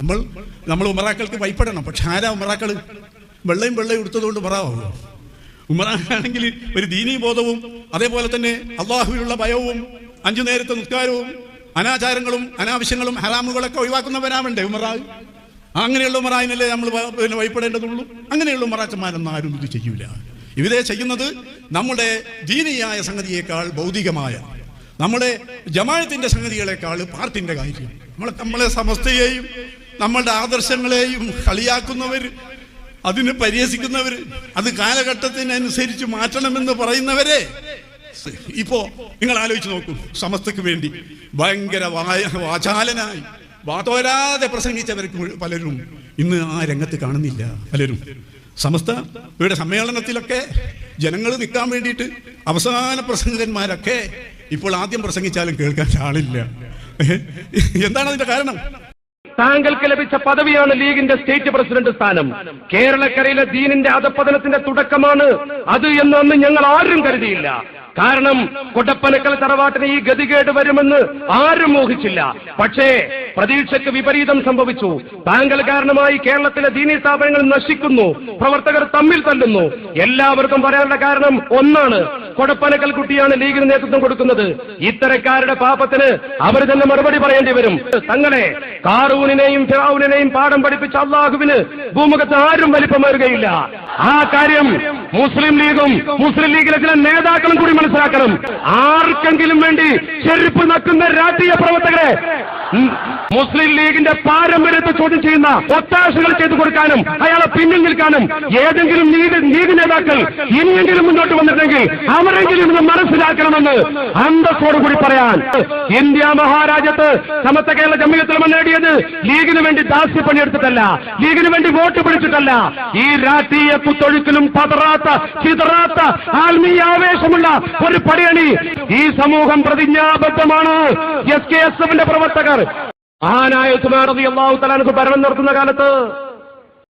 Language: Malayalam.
നമ്മൾ നമ്മൾ ഉമറാക്കൾക്ക് ഭയപ്പെടണം. പക്ഷെ ആരാ ഉമറാക്കൾ വെള്ളയും വെള്ളയും എടുത്തതുകൊണ്ട് ഉമറാവുമോ ഉമറാക്കാണെങ്കിൽ ഒരു ദീനീ ബോധവും അതേപോലെ തന്നെ അള്ളാഹുവിനുള്ള ഭയവും അഞ്ചു നേരത്തെ നിസ്കാരവും അനാചാരങ്ങളും അനാവശ്യങ്ങളും ഹറാമുകളൊക്കെ ഒഴിവാക്കുന്നവനാവണ്ടേ ഉമറാ അങ്ങനെയുള്ള ഉമറായിനല്ലേ നമ്മൾ പിന്നെ ഭയപ്പെടേണ്ടതുള്ളൂ. അങ്ങനെയുള്ള ഉമറാച്ചന്മാരൊന്നും ആരും ഇത് ചെയ്യൂല. ഇവരെ ചെയ്യുന്നത് നമ്മുടെ ദീനിയായ സംഗതിയേക്കാൾ ഭൗതികമായ നമ്മുടെ ജമാഅത്തിന്റെ സംഗതികളെക്കാൾ പാർട്ടിന്റെ കാര്യം. നമ്മളെ നമ്മളെ സമസ്തയെയും നമ്മളുടെ ആദർശങ്ങളെയും കളിയാക്കുന്നവർ അതിന് പരിഹസിക്കുന്നവർ അത് കാലഘട്ടത്തിനനുസരിച്ച് മാറ്റണമെന്ന് പറയുന്നവരെ. ഇപ്പോ നിങ്ങൾ ആലോചിച്ച് നോക്കൂ സമസ്തക്ക് വേണ്ടി ഭയങ്കര വാചാലനായി വാതോരാതെ പ്രസംഗിച്ചവർക്ക് പലരും ഇന്ന് ആ രംഗത്ത് കാണുന്നില്ല പലരും. സമസ്ത ഇവിടെ സമ്മേളനത്തിലൊക്കെ ജനങ്ങൾ നിൽക്കാൻ വേണ്ടിയിട്ട് അവസാന പ്രസംഗകന്മാരൊക്കെ ഇപ്പോൾ ആദ്യം പ്രസംഗിച്ചാലും കേൾക്കാൻ ആളില്ല. എന്താണ് അതിന്റെ കാരണം? താങ്കൾക്ക് ലഭിച്ച പദവിയാണ് ലീഗിന്റെ സ്റ്റേറ്റ് പ്രസിഡന്റ് സ്ഥാനം. കേരളക്കരയിലെ ദീനിന്റെ അധപ്പതനത്തിന്റെ തുടക്കമാണ് അത് എന്ന് അന്ന് ഞങ്ങൾ ആരും കരുതിയില്ല. കാരണം കൊടപ്പനക്കൽ തറവാട്ടിന് ഈ ഗതികേട് വരുമെന്ന് ആരും മോഹിച്ചില്ല പക്ഷേ പ്രതീക്ഷയ്ക്ക് വിപരീതം സംഭവിച്ചു. താങ്കൾ കാരണമായി കേരളത്തിലെ ദീനി സ്ഥാപനങ്ങൾ നശിക്കുന്നു. പ്രവർത്തകർ തമ്മിൽ തല്ലുന്നു. എല്ലാവർക്കും പറയാനുള്ള കാരണം ഒന്നാണ്. കൊടപ്പനക്കൽ കുട്ടിയാണ് ലീഗിന് നേതൃത്വം കൊടുക്കുന്നത്. ഇത്തരക്കാരുടെ പാപത്തിന് അവർ തന്നെ മറുപടി പറയേണ്ടി വരും. തങ്ങളെ കാറൂനിനെയും ഫിറാവുനെയും പാഠം പഠിപ്പിച്ച അള്ളാഹുവിന് ഭൂമുഖത്ത് ആരും വലിപ്പമേറുകയില്ല. ആ കാര്യം മുസ്ലിം ലീഗും മുസ്ലിം ലീഗിലെ ചില നേതാക്കളും കൂടി മനസ്സിലാക്കണം. ആർക്കെങ്കിലും വേണ്ടി ചെരുപ്പ് നക്കുന്ന രാഷ്ട്രീയ പ്രവർത്തകരെ മുസ്ലിം ലീഗിന്റെ പാരമ്പര്യത്തെ ചോദ്യം ചെയ്യുന്ന ഒത്താശകൾ ചെയ്തു കൊടുക്കാനും അയാളെ പിന്നിൽ നിൽക്കാനും ഏതെങ്കിലും ലീഗ് ലീഗ് നേതാക്കൾ ഇനിയെങ്കിലും മുന്നോട്ട് വന്നിട്ടെങ്കിൽ അവരെങ്കിലും ഇത് മനസ്സിലാക്കണമെന്ന് അന്തസ്സോടുകൂടി പറയാൻ ഇന്ത്യ മഹാരാജ്യത്ത് സമത്ത കേരള ജമ്മിയത്തിൽ നേടിയത് ലീഗിന് വേണ്ടി ദാസ്യപ്പണിയെടുത്തിട്ടല്ല ലീഗിന് വേണ്ടി വോട്ട് പിടിച്ചിട്ടല്ല. ഈ രാഷ്ട്രീയ കുത്തൊഴുക്കിലും പതറാത്ത ചിതറാത്ത ആത്മീയ ആവേശമുള്ള ഒരു പടിയണി ഈ സമൂഹം പ്രതിജ്ഞാബദ്ധമാണ്. എസ് കെ എസ് എഫിന്റെ പ്രവർത്തകർ. ആനായ സുമാറതി അള്ളാഹു തലാനക്ക് ഭരണം നടത്തുന്ന കാലത്ത്